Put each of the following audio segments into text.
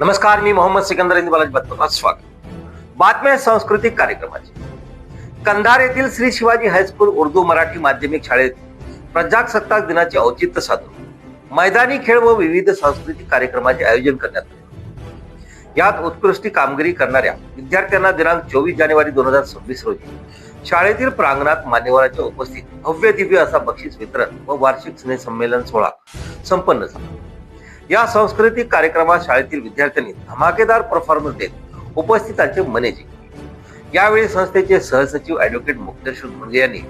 नमस्कार मी मोहम्मद सिकंदर बालाजी बत्तोबा स्वागत. बातम्या सांस्कृतिक कार्यक्रमाची. कंधार येथील श्री शिवाजी हायस्कूल उर्दू मराठी माध्यमिक शाळेत प्रजासत्ताक दिनाचे औचित्य साधून मैदानी खेळ व विविध सांस्कृतिक कार्यक्रमाचे आयोजन करण्यात आले. यात उत्कृष्ट कामगिरी करणाऱ्या विद्यार्थ्यांना दिनांक चोवीस जानेवारी दोन हजार सव्वीस रोजी शाळेतील प्रांगणात मान्यवरांच्या उपस्थित भव्य दिव्य असा बक्षीस वितरण व वार्षिक स्नेह संमेलन सोहळा संपन्न झाला. या सांस्कृतिक कार्यक्रमात शाळेतील विद्यार्थ्यांनी धमाकेदार परफॉर्मन्स देत उपस्थितांचे मने जिंकले. यावेळी संस्थेचे सहसचिव ऍडव्होकेट मुक्तेश्वर धुंगे यांनी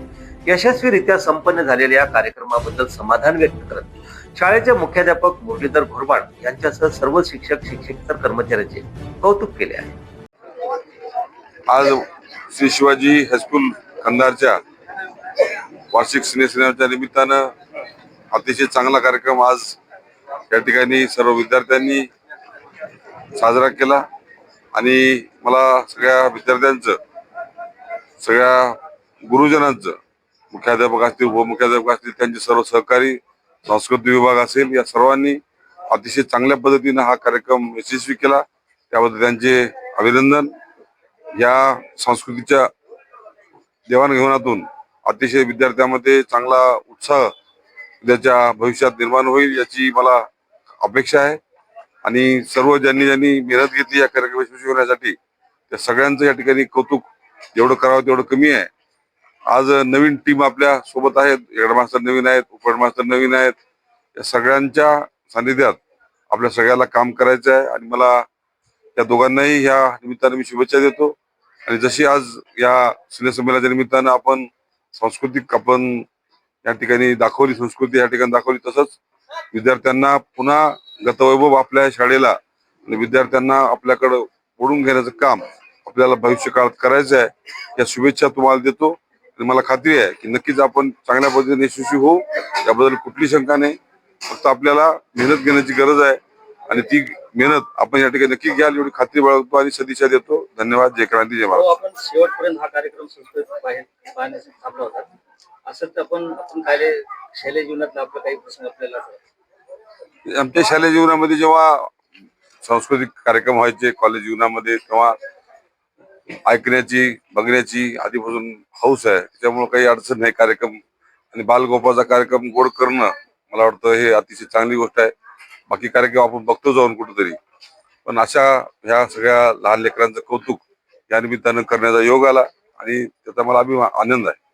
यशस्वीरित्या संपन्न झालेल्या या कार्यक्रमाबद्दल समाधान व्यक्त करत शाळेचे मुख्याध्यापक मुरलीधर घोरबाड यांच्यासह सर्व शिक्षक शिक्षकेतर कर्मचाऱ्यांचे कौतुक केले आहे. आज श्री शिवाजी हायस्कूल कंधारच्या वार्षिक स्नेहसिनेच्या निमित्तानं अतिशय चांगला कार्यक्रम आज या ठिकाणी सर्व विद्यार्थ्यांनी साजरा केला आणि मला सगळ्या विद्यार्थ्यांचं सगळ्या गुरुजनांचं मुख्याध्यापक असतील उपमुख्याध्यापक असतील त्यांचे सर्व सहकारी सांस्कृतिक विभाग असेल या सर्वांनी अतिशय चांगल्या पद्धतीनं हा कार्यक्रम यशस्वी केला. त्याबद्दल त्यांचे अभिनंदन. या संस्कृतीच्या देवाणघेवाणातून अतिशय विद्यार्थ्यांमध्ये चांगला उत्साह त्याच्या भविष्यात निर्माण होईल याची मला अपेक्षा आहे. आणि सर्व ज्यांनी ज्यांनी मेहनत घेतली या कार्यक्रम यशस्वी होण्यासाठी त्या सगळ्यांचं या ठिकाणी कौतुक जेवढं करावं तेवढं कमी आहे. आज नवीन टीम आपल्यासोबत आहेत. हेडमास्टर नवीन आहेत उपहेडमास्टर नवीन आहेत. या सगळ्यांच्या सानिध्यात आपल्या सगळ्याला काम करायचं आहे. आणि मला त्या दोघांनाही ह्या निमित्तानं मी शुभेच्छा देतो. आणि जशी आज या स्नेहसंमेलनाच्या निमित्तानं आपण सांस्कृतिक आपण या ठिकाणी दाखवली संस्कृती या ठिकाणी दाखवली तसंच विद्यार्थ्यांना पुन्हा गतवैभव आपल्या शाळेला आणि विद्यार्थ्यांना आपल्याकडं ओढून घेण्याचं काम आपल्याला भविष्य काळात करायचं आहे या शुभेच्छा तुम्हाला देतो. आणि मला खात्री आहे की नक्कीच आपण चांगल्या पद्धतीने यशस्वी होऊ याबद्दल कुठली शंका नाही. फक्त आपल्याला मेहनत घेण्याची गरज आहे आणि ती मेहनत आपण या ठिकाणी नक्की घ्याल एवढी खात्री बाळगतो आणि सदिच्छा देतो. धन्यवाद जय क्रांती जय महाराज हो, शेवटपर्यंत हा कार्यक्रम संस्कृत आपण आपण काय शालेय जीवनातला आपला काही प्रसंग आपल्याला आमच्या शालेय जीवनामध्ये जेव्हा सांस्कृतिक कार्यक्रम व्हायचे कॉलेज जीवनामध्ये तेव्हा ऐकण्याची बघण्याची आधीपासून हौस आहे. त्याच्यामुळे काही अडचण नाही कार्यक्रम. आणि बालगोपाचा कार्यक्रम गोड करणं मला वाटतं हे अतिशय चांगली गोष्ट आहे. बाकी कार्यक्रम आपण बघतो जाऊन कुठेतरी. पण अशा ह्या सगळ्या लहान लेकरांचं कौतुक या निमित्तानं करण्याचा योग आला आणि त्याचा मला अभिमान आनंद आहे.